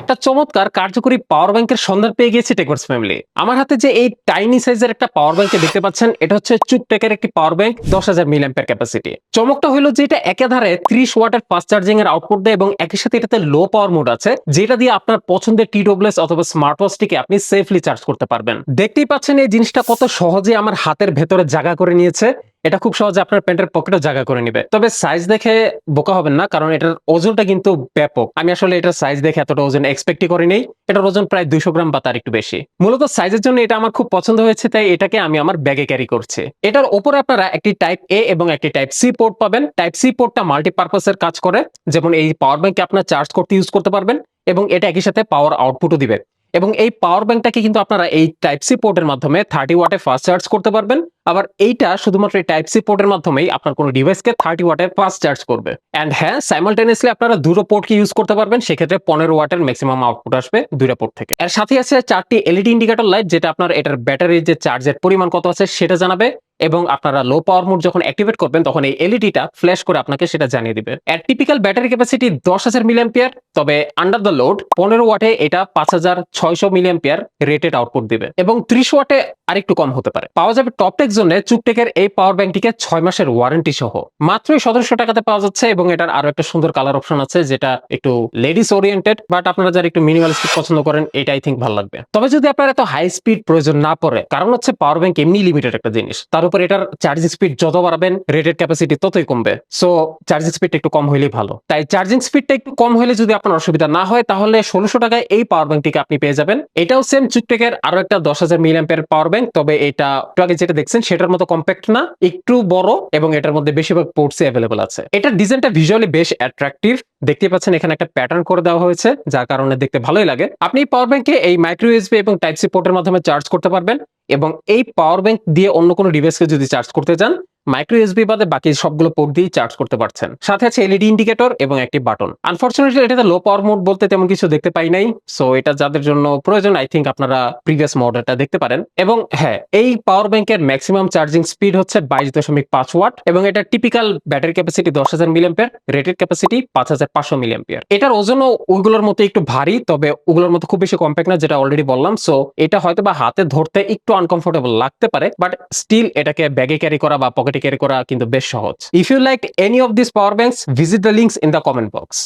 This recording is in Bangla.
একটা চমৎকার কার্যকরী পাওয়ার ব্যাংকের সন্ধান পেয়ে গিয়েছে টেকওয়ার্স ফ্যামিলি আমার হাতে যে এই টাইনি সাইজের একটা পাওয়ার ব্যাংকে দেখতে পাচ্ছেন, এটা হচ্ছে চুপটেকের একটি পাওয়ার ব্যাংক দশ হাজার মিলিয়াম্পের ক্যাপাসিটি চমকটা হলো যে এটা একাধারে ত্রিশ ওয়াটের ফাস্ট চার্জিং এর আউটপুট দেয় এবং একই সাথে এটাতে লো পাওয়ার মোড আছে, যেটা দিয়ে আপনার পছন্দের টি ডব্লিউএস অথবা স্মার্ট ওয়াচটিকে আপনি সেফলি চার্জ করতে পারবেন। দেখতেই পাচ্ছেন এই জিনিসটা কত সহজে আমার হাতের ভেতরে জায়গা করে নিয়েছে। এটা খুব সহজে আপনার প্যান্টের পকেটে জায়গা করে নিবে। তবে সাইজ দেখে বোকা হবেন না, কারণ এটার ওজনটা কিন্তু ব্যাপক। আমি আসলে এটার সাইজ দেখে এতটা ওজন এক্সপেক্টই করিনি। এটার ওজন প্রায় দুইশো গ্রাম বা তার একটু বেশি। মূলত সাইজের জন্য এটা আমার খুব পছন্দ হয়েছে, তাই এটাকে আমি আমার ব্যাগে ক্যারি করছি। এটার ওপরে আপনারা একটি টাইপ এ এবং একটি টাইপ সি পোর্ট পাবেন। টাইপ সি পোর্টটা মাল্টিপারপাসের কাজ করে। যেমন এই পাওয়ার ব্যাংকে আপনার চার্জ করতে ইউজ করতে পারবেন এবং এটা একই সাথে পাওয়ার আউটপুটও দিবে। এবং এই পাওয়ার ব্যাংকটাকে কিন্তু আপনারা এই টাইপ সি পোর্টের মাধ্যমে থার্টি ওয়াটে ফাস্ট চার্জ করতে পারবেন। আবার এইটা শুধুমাত্র এই টাইপ সি পোর্টের মাধ্যমেই আপনার কোনো ডিভাইসকে থার্টি ওয়াটে ফাস্ট চার্জ করবে। অ্যান্ড হ্যাঁ সাইমালটেনিয়াসলি আপনারা দুটো পোর্টকে ইউজ করতে পারবেন, সেক্ষেত্রে পনেরো ওয়াটের ম্যাক্সিমাম আউটপুট আসবে দুইটা পোর্ট থেকে। এর সাথে আছে চারটি এলইডি ইন্ডিকেটর লাইট যেটা আপনার এটার ব্যাটারির যে চার্জের পরিমাণ কত আছে সেটা জানাবে। এবং আপনারা লো পাওয়ার মোড যখন অ্যাক্টিভেট করবেন, তখন এই এলইডিটা ফ্ল্যাশ করে আপনাকে সেটা জানিয়ে দিবে। এর টিপিক্যাল ব্যাটারি ক্যাপাসিটি দশ হাজার মিলিয়াম্পিয়ার তবে আন্ডার দ্য লোড পনেরো ওয়াটে এটা পাঁচ হাজার ছয়শো মিলিয়াম্পিয়ার রেটেড আউটপুট দিবে। এবং ত্রিশ ওয়াটে আরেকটু কম হতে পারে। পাওয়া যাবে টপটেক জন্য চুকটেকের এই পাওয়ার ব্যাংকটিকে ছয় মাসের ওয়ারেন্টি সহ। মাত্রই সতেরোশো টাকাতে পাওয়া যাচ্ছে এবং এটার আরও একটা সুন্দর কালার অপশন আছে, যেটা একটু লেডিস ওরিয়েন্টেড বাট আপনারা যারা একটু মিনিমালিস্টিক পছন্দ করেন, এটা আই থিঙ্ক ভালো লাগবে। তবে যদি আপনার এত হাই স্পিড প্রয়োজন না পড়ে, কারণ হচ্ছে পাওয়ার ব্যাংক এমনি লিমিটেড একটা জিনিস। তার উপর এটার চার্জিং স্পিড যত বাড়াবেন রেটেড ক্যাপাসিটি ততই কমবে। সো চার্জিং স্পিডটা একটু কম হলেই ভালো। তাই চার্জিং স্পিডটা একটু কম হলে যদি আপনার অসুবিধা না হয়, তাহলে ষোলোশো টাকায় এই পাওয়ার ব্যাংকটিকে আপনি পেয়ে যাবেন। এটাও সেম চুকটেকের আরও একটা দশ হাজার মিলিয়াম্পের পাওয়ার ব্যাংক তবে এটা একটু আগে যেটা দেখছেন, সেটার মতো কম্প্যাক্ট না, একটু বড় এবং এটার মধ্যে বেশিরভাগ পোর্টস অ্যাভেলেবল আছে। এটার ডিজাইনটা ভিজুয়ালি বেশ অ্যাট্রাকটিভ দেখতে পাচ্ছেন এখানে একটা প্যাটার্ন করে দেওয়া হয়েছে, যার কারণে দেখতে ভালোই লাগে। আপনি পাওয়ার ব্যাংকে এই মাইক্রো ইউএসবি এবং টাইপ সি পোর্টের মাধ্যমে চার্জ করতে পারবেন এবং এই পাওয়ার ব্যাংক দিয়ে অন্য কোনো ডিভাইসকে যদি চার্জ করতে চান মাইক্রো ইউএসবি বাদে বাকি সবগুলো পোর্ট দিয়েই চার্জ করতে পারছেন। সাথে আছে এলইডি ইন্ডিকেটর এবং একটি বাটন আনফরচুনেটলি এটাতে লো পাওয়ার মোড বলতে তেমন কিছু দেখতে পাই নাই। সো এটা যাদের জন্য প্রয়োজন আই থিঙ্ক আপনারা প্রিভিয়াস মডেলটা দেখতে পারেন। এবং হ্যাঁ এই পাওয়ার ব্যাংকের ম্যাক্সিমাম চার্জিং স্পিড হচ্ছে বাইশ দশমিক পাঁচ ওয়াট এবং এটা টিপিক্যাল ব্যাটারি ক্যাপাসিটি দশ হাজার মিলিয়াম্পিয়ার রেটেড ক্যাপাসিটি পাঁচ হাজার পাঁচশো মিলিয়াম্পিয়ার এটার ওজনও ওইগুলোর মতো একটু ভারী, তবে ওগুলোর মতো খুব বেশি কম্প্যাক্ট না, যেটা অলরেডি বললাম। সো এটা হয়তো বা হাতে ধরতে একটু আনকমফোর্টেবল লাগতে পারে বাট স্টিল এটাকে ব্যাগে ক্যারি করা বা পকেটে ক্যারি করা কিন্তু বেশ সহজ। If you like any of this power banks visit the links in the comment box